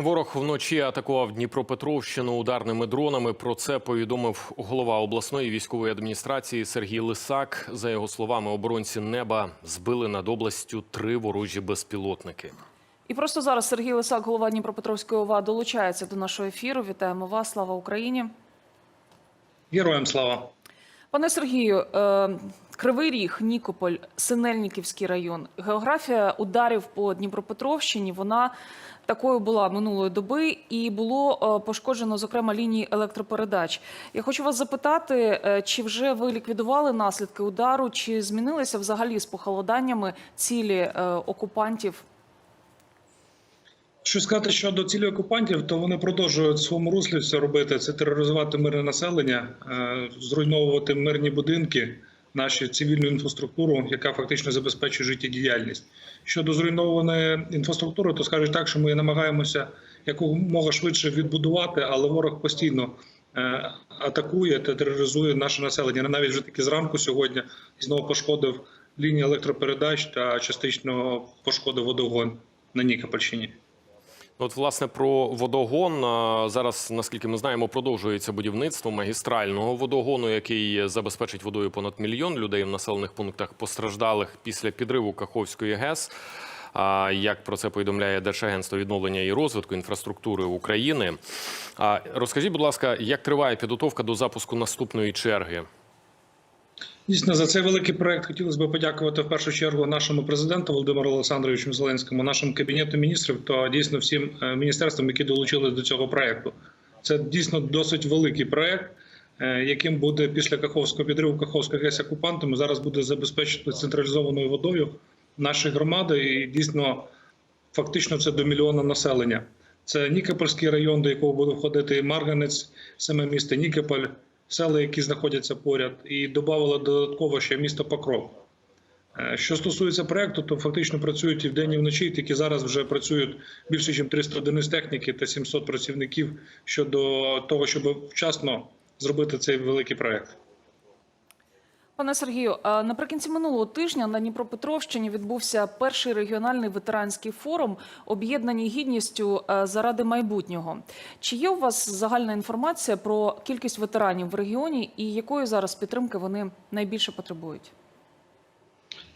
Ворог вночі атакував Дніпропетровщину ударними дронами. Про це повідомив голова обласної військової адміністрації Сергій Лисак. За його словами, оборонці неба збили над областю три ворожі безпілотники. І просто зараз Сергій Лисак, голова Дніпропетровської ОВА, долучається до нашого ефіру. Вітаємо вас. Слава Україні. Героям слава. Пане Сергію, е, Кривий Ріг, Нікополь, Синельниківський район. Географія ударів по Дніпропетровщині вона такою була минулої доби, і було е, пошкоджено зокрема лінії електропередач. Я хочу вас запитати, е, чи вже ви ліквідували наслідки удару, чи змінилися взагалі з похолоданнями цілі е, окупантів? Що сказати щодо цілі окупантів, то вони продовжують в своєму руслі це робити: це тероризувати мирне населення, зруйновувати мирні будинки, нашу цивільну інфраструктуру, яка фактично забезпечує життєдіяльність. Щодо зруйнованої інфраструктури, то скажуть так, що ми намагаємося якомога швидше відбудувати, але ворог постійно е, атакує та тероризує наше населення. Навіть вже таки зранку сьогодні знову пошкодив лінії електропередач та частично пошкодив водогон на Нікопольщині. От, власне, про водогон зараз, наскільки ми знаємо, продовжується будівництво магістрального водогону, який забезпечить водою понад мільйон людей в населених пунктах постраждалих після підриву Каховської ГЕС. Як про це повідомляє Держагентство відновлення і розвитку інфраструктури України? Розкажіть, будь ласка, як триває підготовка до запуску наступної черги? Дійсно, за цей великий проект хотілося б подякувати в першу чергу нашому президенту Володимиру Олександровичу Зеленському, нашому кабінету міністрів та дійсно всім е, міністерствам, які долучились до цього проекту. Це дійсно досить великий проект, е, яким буде після Каховського підриву Каховської ГЕС окупантами зараз буде забезпечити централізованою водою наші громади, і дійсно фактично це до мільйона населення. Це Нікопольський район, до якого буде входити Марганець, саме місто Нікополь, села, які знаходяться поряд, і додавали додатково ще місто Покров. Е, Що стосується проекту, то фактично працюють і вдень, і вночі. Тільки зараз вже працюють більше, ніж 300 одиниць техніки та 700 працівників щодо того, щоб вчасно зробити цей великий проект. Пане Сергію, а наприкінці минулого тижня на Дніпропетровщині відбувся перший регіональний ветеранський форум, об'єднані гідністю е, заради майбутнього. Чи є у вас загальна інформація про кількість ветеранів в регіоні і якої зараз підтримки вони найбільше потребують?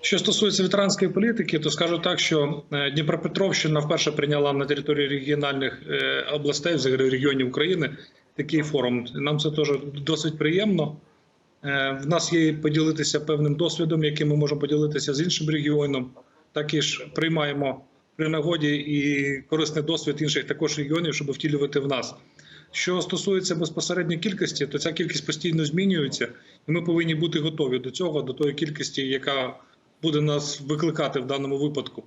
Що стосується ветеранської політики, то скажу так, що е, Дніпропетровщина вперше прийняла на території регіональних е, областей, взагалі регіонів України, такий форум. Нам це теж досить приємно. Е, В нас є поділитися певним досвідом, яким ми можемо поділитися з іншим регіоном. Так і ж приймаємо при нагоді і корисний досвід інших також регіонів, щоб втілювати в нас. Що стосується безпосередньої кількості, то ця кількість постійно змінюється, і ми повинні бути готові до цього, до тої кількості, яка буде нас викликати в даному випадку.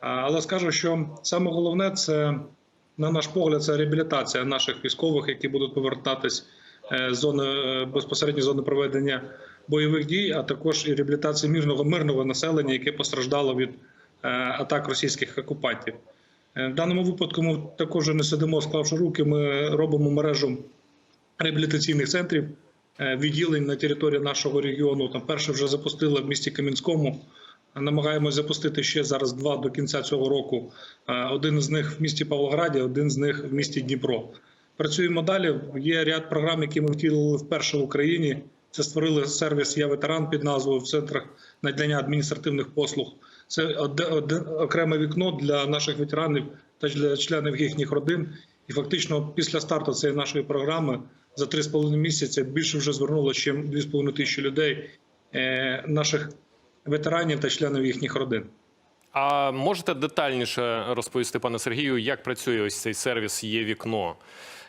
Але скажу, що саме головне це, на наш погляд, це реабілітація наших військових, які будуть повертатись зони е, безпосередньо зони проведення бойових дій, а також і реабілітація мирного мирного населення, яке постраждало від е, атак російських окупантів. Е, В даному випадку ми також не сидимо, склавши руки. Ми робимо мережу реабілітаційних центрів е, відділень на території нашого регіону. Там перше вже запустили в місті Кам'янському. Намагаємось запустити ще зараз два до кінця цього року. Е, Один з них в місті Павлограді, один з них в місті Дніпро. Працюємо далі. Є ряд програм, які ми втілили вперше в Україні. Це створили сервіс Я ветеран під назвою в центрах надання адміністративних послуг. Це окреме вікно для наших ветеранів та для членів їхніх родин. І фактично, після старту цієї нашої програми за 3,5 місяці більше вже звернуло ще 2,5 тисячі людей, е, наших ветеранів та членів їхніх родин. А можете детальніше розповісти, пане Сергію, як працює ось цей сервіс є вікно?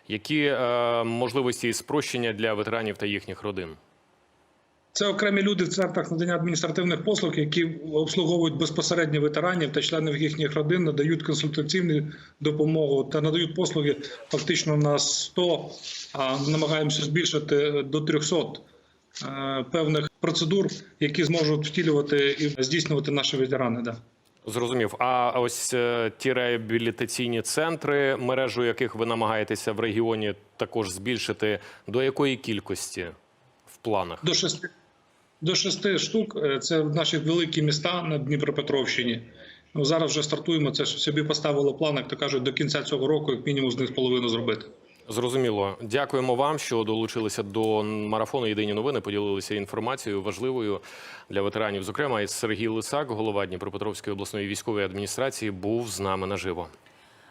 Які е, можливості і спрощення для ветеранів та їхніх родин? Це окремі люди в центрах надання адміністративних послуг, які обслуговують безпосередньо ветеранів та членів їхніх родин, надають консультаційну допомогу та надають послуги фактично на 100, а намагаємося збільшити до 300 е, певних процедур, які зможуть втілювати і здійснювати наші ветерани. Да. Зрозумів. А ось е, ті реабілітаційні центри, мережу яких ви намагаєтеся в регіоні також збільшити, до якої кількості в планах? До шести до шести штук. Е, Це наші великі міста на Дніпропетровщині. Ну, зараз вже стартуємо. Це ж собі поставили план, як то кажуть, до кінця цього року, як мінімум, з них половину зробити. Зрозуміло. Дякуємо вам, що долучилися до марафону Єдині новини. Поділилися інформацією важливою для ветеранів. Зокрема, і Сергій Лисак, голова Дніпропетровської обласної військової адміністрації, був з нами наживо.